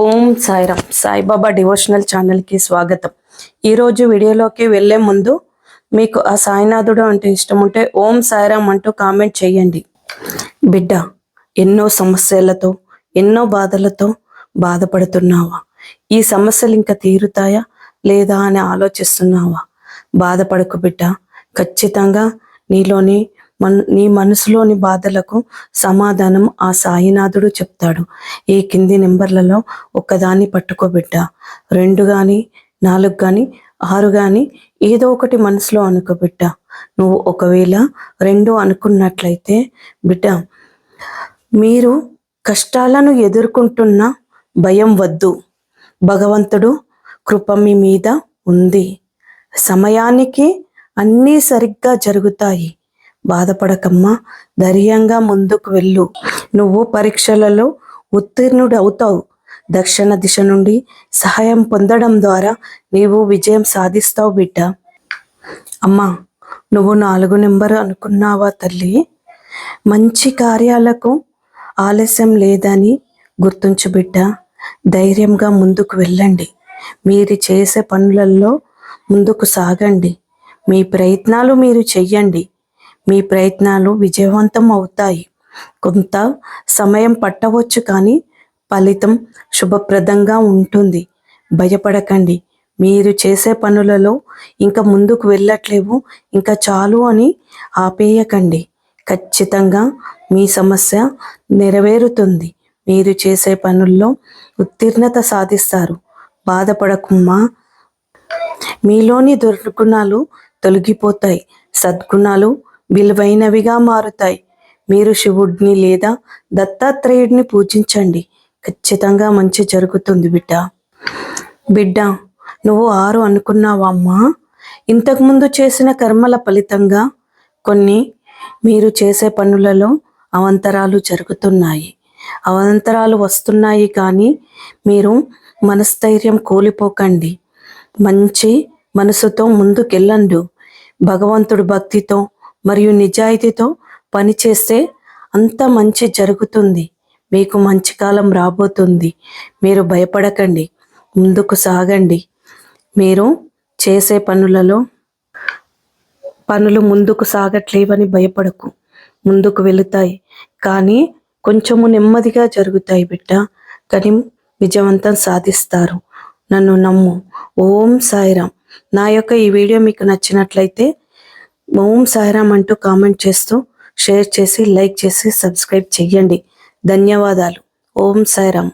ఓం Sairam. Saibaba devotional ఛానల్కి స్వాగతం. ఈరోజు వీడియోలోకి వెళ్ళే ముందు మీకు ఆ సాయినాథుడు అంటే ఇష్టం ఉంటే ఓం సాయిరామ్ అంటూ కామెంట్ చేయండి. బిడ్డ ఎన్నో సమస్యలతో ఎన్నో బాధలతో బాధపడుతున్నావా? ఈ సమస్యలు ఇంకా తీరుతాయా లేదా అని ఆలోచిస్తున్నావా? బాధపడకు బిడ్డ. ఖచ్చితంగా నీలోని మన నీ మనసులోని బాధలకు సమాధానం ఆ సాయినాథుడు చెప్తాడు. ఈ కింది నెంబర్లలో ఒక్కదాన్ని పట్టుకోబిడ్డ రెండు కానీ నాలుగు కానీ ఆరు కానీ ఏదో ఒకటి మనసులో అనుకోబిడ్డ నువ్వు ఒకవేళ రెండు అనుకున్నట్లయితే బిడ్డ మీరు కష్టాలను ఎదుర్కొంటున్న భయం వద్దు. భగవంతుడు కృప మీ మీద ఉంది. సమయానికి అన్నీ సరిగ్గా జరుగుతాయి. బాధపడకమ్మా. ధైర్యంగా ముందుకు వెళ్ళు. నువ్వు పరీక్షలలో ఉత్తీర్ణుడు అవుతావు. దక్షిణ దిశ నుండి సహాయం పొందడం ద్వారా నీవు విజయం సాధిస్తావు బిడ్డ. అమ్మా నువ్వు నాలుగు నెంబరు అనుకున్నావా తల్లి? మంచి కార్యాలకు ఆలస్యం లేదని గుర్తుంచు బిడ్డ. ధైర్యంగా ముందుకు వెళ్ళండి. మీరు చేసే పనులలో ముందుకు సాగండి. మీ ప్రయత్నాలు మీరు చెయ్యండి. మీ ప్రయత్నాలు విజయవంతం అవుతాయి. కొంత సమయం పట్టవచ్చు కానీ ఫలితం శుభప్రదంగా ఉంటుంది. భయపడకండి. మీరు చేసే పనులలో ఇంకా ముందుకు వెళ్ళట్లేవు. ఇంకా చాలు అని ఆపేయకండి. ఖచ్చితంగా మీ సమస్య నెరవేరుతుంది. మీరు చేసే పనుల్లో ఉత్తీర్ణత సాధిస్తారు. బాధపడకుమ్మా. మీలోని దుర్గుణాలు తొలగిపోతాయి. సద్గుణాలు విలువైనవిగా మారుతాయి. మీరు శివుడిని లేదా దత్తాత్రేయుడిని పూజించండి. ఖచ్చితంగా మంచి జరుగుతుంది బిడ్డ. బిడ్డ నువ్వు ఆరు అనుకున్నావమ్మా. ఇంతకుముందు చేసిన కర్మల ఫలితంగా కొన్ని మీరు చేసే పనులలో అవంతరాలు జరుగుతున్నాయి. అవంతరాలు వస్తున్నాయి కానీ మీరు మనస్థైర్యం కోల్పోకండి. మంచి మనసుతో ముందుకెళ్ళండు. భగవంతుడు భక్తితో మరియు నిజాయితీతో పనిచేస్తే అంత మంచి జరుగుతుంది. మీకు మంచి కాలం రాబోతుంది. మీరు భయపడకండి. ముందుకు సాగండి. మీరు చేసే పనులలో పనులు ముందుకు సాగట్లేవని భయపడకు. ముందుకు వెళుతాయి. కానీ కొంచెము నెమ్మదిగా జరుగుతాయి బిడ్డ. కానీ విజయవంతం సాధిస్తారు. నన్ను నమ్ము. ఓం సాయిరామ్. నా యొక్క ఈ వీడియో మీకు నచ్చినట్లయితే ఓం సాయిరామ్ అంటూ కామెంట్ చేస్తూ షేర్ చేసి లైక్ చేసి సబ్స్క్రైబ్ చెయ్యండి. ధన్యవాదాలు. ఓం సాయిరామ్.